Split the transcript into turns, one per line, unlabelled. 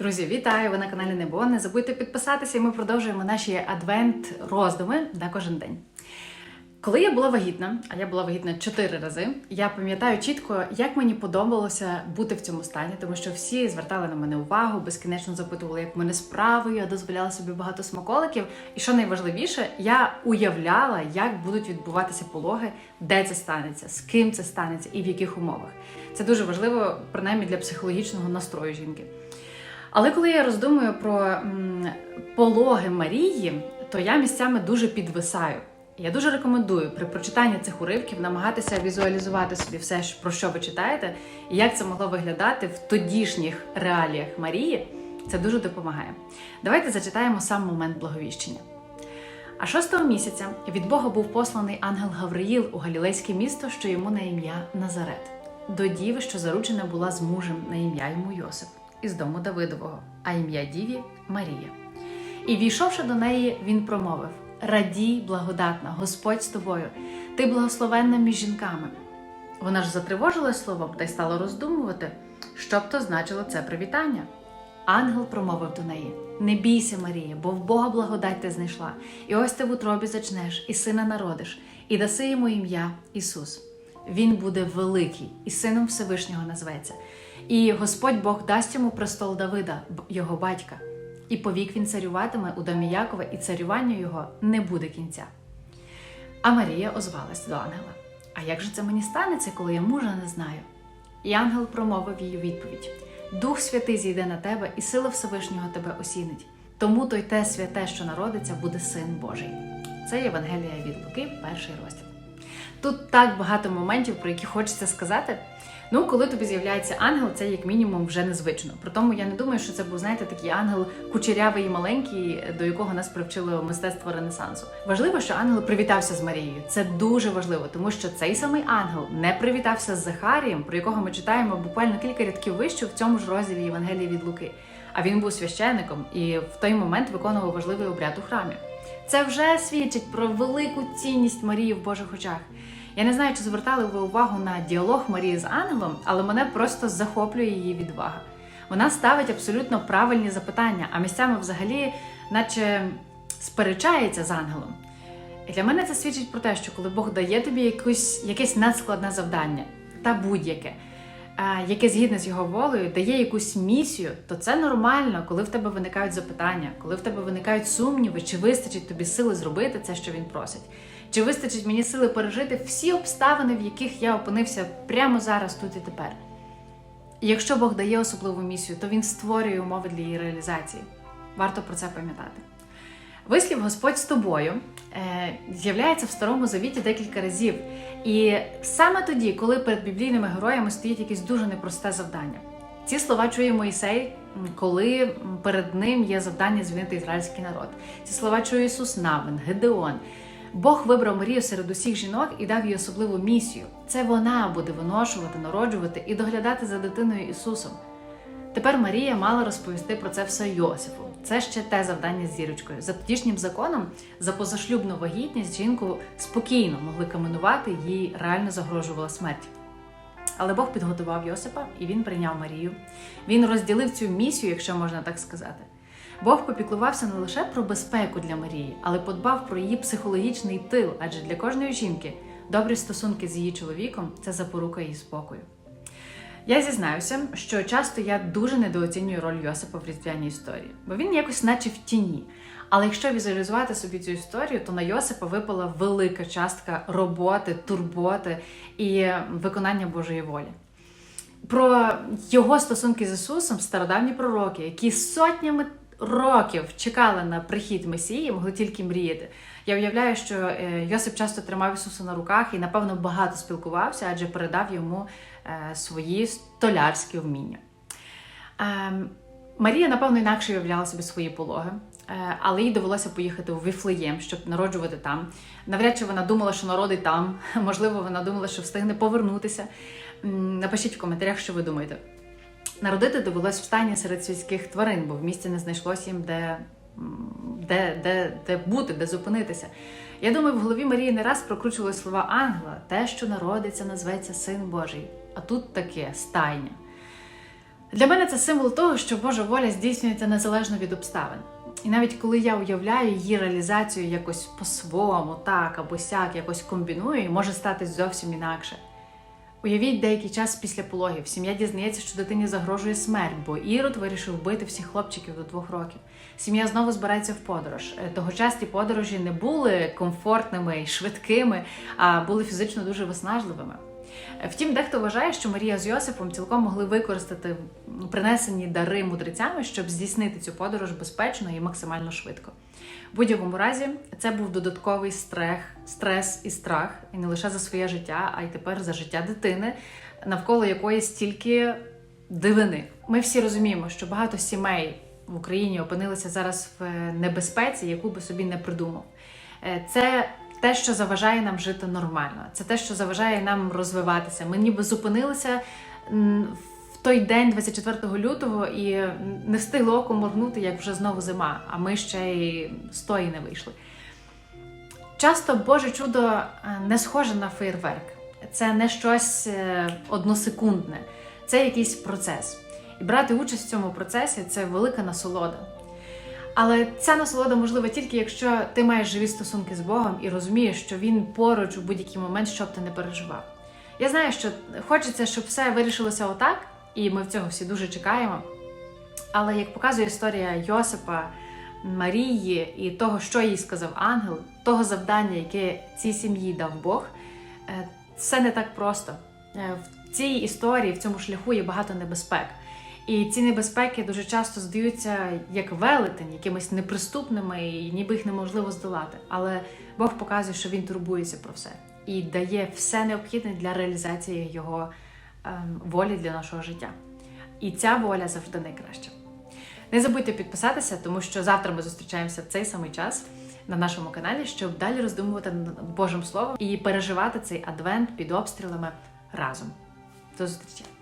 Друзі, вітаю! Ви на каналі Небо. Не забудьте підписатися, і ми продовжуємо наші адвент-роздуми на кожен день. Коли я була вагітна, а я була вагітна чотири рази, я пам'ятаю чітко, як мені подобалося бути в цьому стані, тому що всі звертали на мене увагу, безкінечно запитували, як в мене справи, я дозволяла собі багато смаколиків. І що найважливіше, я уявляла, як будуть відбуватися пологи, де це станеться, з ким це станеться і в яких умовах. Це дуже важливо, принаймні для психологічного настрою жінки. Але коли я роздумую про пологи Марії, то я місцями дуже підвисаю. Я дуже рекомендую при прочитанні цих уривків намагатися візуалізувати собі все, про що ви читаєте, і як це могло виглядати в тодішніх реаліях Марії. Це дуже допомагає. Давайте зачитаємо сам момент благовіщення. А шостого місяця від Бога був посланий ангел Гавриїл у галілейське місто, що йому на ім'я Назарет, до діви, що заручена була з мужем на ім'я йому Йосип, із дому Давидового, а ім'я діві Марія. І війшовши до неї, він промовив: Радій, благодатна, Господь з тобою, ти благословенна між жінками. Вона ж затривожилась словом та й стала роздумувати, що б то значило це привітання. Ангел промовив до неї: Не бійся, Марія, бо в Бога благодать ти знайшла, і ось ти в утробі зачнеш, і сина народиш, і даси йому ім'я Ісус. Він буде великий, і сином Всевишнього назветься. І Господь Бог дасть йому престол Давида, його батька, і повік він царюватиме у домі Якова, і царюванню його не буде кінця. А Марія озвалась до ангела: А як же це мені станеться, коли я мужа не знаю? І ангел промовив у відповідь: Дух Святий зійде на тебе, і сила Всевишнього тебе осінить. Тому то й те святе, що народиться, буде син Божий. Це Євангелія від Луки, перший розділ. Тут так багато моментів, про які хочеться сказати. Ну, коли тобі з'являється ангел, це як мінімум вже незвично. При тому я не думаю, що це був, знаєте, такий ангел кучерявий і маленький, до якого нас привчило мистецтво Ренесансу. Важливо, що ангел привітався з Марією. Це дуже важливо, тому що цей самий ангел не привітався з Захарієм, про якого ми читаємо буквально кілька рядків вище в цьому ж розділі Євангелії від Луки. А він був священником і в той момент виконував важливий обряд у храмі. Це вже свідчить про велику цінність Марії в Божих очах. Я не знаю, чи звертали ви увагу на діалог Марії з ангелом, але мене просто захоплює її відвага. Вона ставить абсолютно правильні запитання, а місцями взагалі, наче сперечається з ангелом. І для мене це свідчить про те, що коли Бог дає тобі якусь, якесь надскладне завдання та будь-яке, яке згідне з його волею, дає якусь місію, то це нормально, коли в тебе виникають запитання, коли в тебе виникають сумніви, чи вистачить тобі сили зробити це, що він просить. Чи вистачить мені сили пережити всі обставини, в яких я опинився прямо зараз, тут і тепер? Якщо Бог дає особливу місію, то він створює умови для її реалізації. Варто про це пам'ятати. Вислів Господь з тобою е, з'являється в старому завіті декілька разів. І саме тоді, коли перед біблійними героями стоїть якесь дуже непросте завдання. Ці слова чує Моїсей, коли перед ним є завдання звільнити ізраїльський народ. Ці слова чує Ісус Навин, Гедеон. Бог вибрав Марію серед усіх жінок і дав їй особливу місію. Це вона буде виношувати, народжувати і доглядати за дитиною Ісусом. Тепер Марія мала розповісти про це все Йосифу. Це ще те завдання з зірочкою. За тодішнім законом за позашлюбну вагітність жінку спокійно могли каменувати, їй реально загрожувала смерть. Але Бог підготував Йосипа і він прийняв Марію. Він розділив цю місію, якщо можна так сказати. Бог попіклувався не лише про безпеку для Марії, але подбав про її психологічний тил, адже для кожної жінки добрі стосунки з її чоловіком це запорука її спокою. Я зізнаюся, що часто я дуже недооцінюю роль Йосипа в різдвяній історії, бо він якось наче в тіні. Але якщо візуалізувати собі цю історію, то на Йосипа випала велика частка роботи, турботи і виконання Божої волі. Про його стосунки з Ісусом стародавні пророки, які сотнями років чекали на прихід Месії, могли тільки мріяти. Я уявляю, що е, Йосип часто тримав Ісуса на руках і, напевно, багато спілкувався, адже передав йому свої столярські вміння. Ем, Марія, напевно, інакше уявляла собі свої пологи, е, але їй довелося поїхати у Віфлеєм, щоб народжувати там. Навряд чи вона думала, що народить там. Можливо, вона думала, що встигне повернутися. Напишіть в коментарях, що ви думаєте. Народити довелось в стані серед свійських тварин, бо в місті не знайшлось їм де, де, де, де бути, де зупинитися. Я думаю, в голові Марії не раз прокручували слова ангела: те, що народиться, назветься Син Божий. А тут таке стайня. Для мене це символ того, що Божа воля здійснюється незалежно від обставин. І навіть коли я уявляю її реалізацію якось по-своєму, так або сяк, якось комбіную, може статись зовсім інакше. Уявіть деякий час після пологів. Сім'я дізнається, що дитині загрожує смерть, бо Ірод вирішив вбити всіх хлопчиків до двох років. Сім'я знову збирається в подорож. Е, Тогочасні подорожі не були комфортними і швидкими, а були фізично дуже виснажливими. Е, Втім, дехто вважає, що Марія з Йосипом цілком могли використати ну, принесені дари мудрецями, щоб здійснити цю подорож безпечно і максимально швидко. В будь-якому разі, це був додатковий стрех, стрес і страх, і не лише за своє життя, а й тепер за життя дитини, навколо якої стільки дивини. Ми всі розуміємо, що багато сімей в Україні опинилися зараз в небезпеці, яку би собі не придумав. Е, Це те, що заважає нам жити нормально, це те, що заважає нам розвиватися. Ми ніби зупинилися в той день, 24 лютого, і не встигли оком моргнути, як вже знову зима, а ми ще й з тої не вийшли. Часто Боже чудо е, не схоже на фейерверк. Це не щось е, односекундне, це якийсь процес. І брати участь в цьому процесі це велика насолода. Але ця насолода можлива тільки якщо ти маєш живі стосунки з Богом і розумієш, що Він поруч у будь-який момент, щоб ти не переживав. Я знаю, що хочеться, щоб все вирішилося отак, і ми в цього всі дуже чекаємо. Але як показує історія Йосипа, Марії і того, що їй сказав ангел, того завдання, яке цій сім'ї дав Бог, е, це не так просто. Е, В цій історії, в цьому шляху є багато небезпек. І ці небезпеки дуже часто здаються як велетень, якимись неприступними, і ніби їх неможливо здолати. Але Бог показує, що він турбується про все і дає все необхідне для реалізації його ем, волі для нашого життя. І ця воля завжди найкраща. Не забудьте підписатися, тому що завтра ми зустрічаємося в цей самий час на нашому каналі, щоб далі роздумувати над Божим Словом і переживати цей адвент під обстрілами разом. До зустрічі!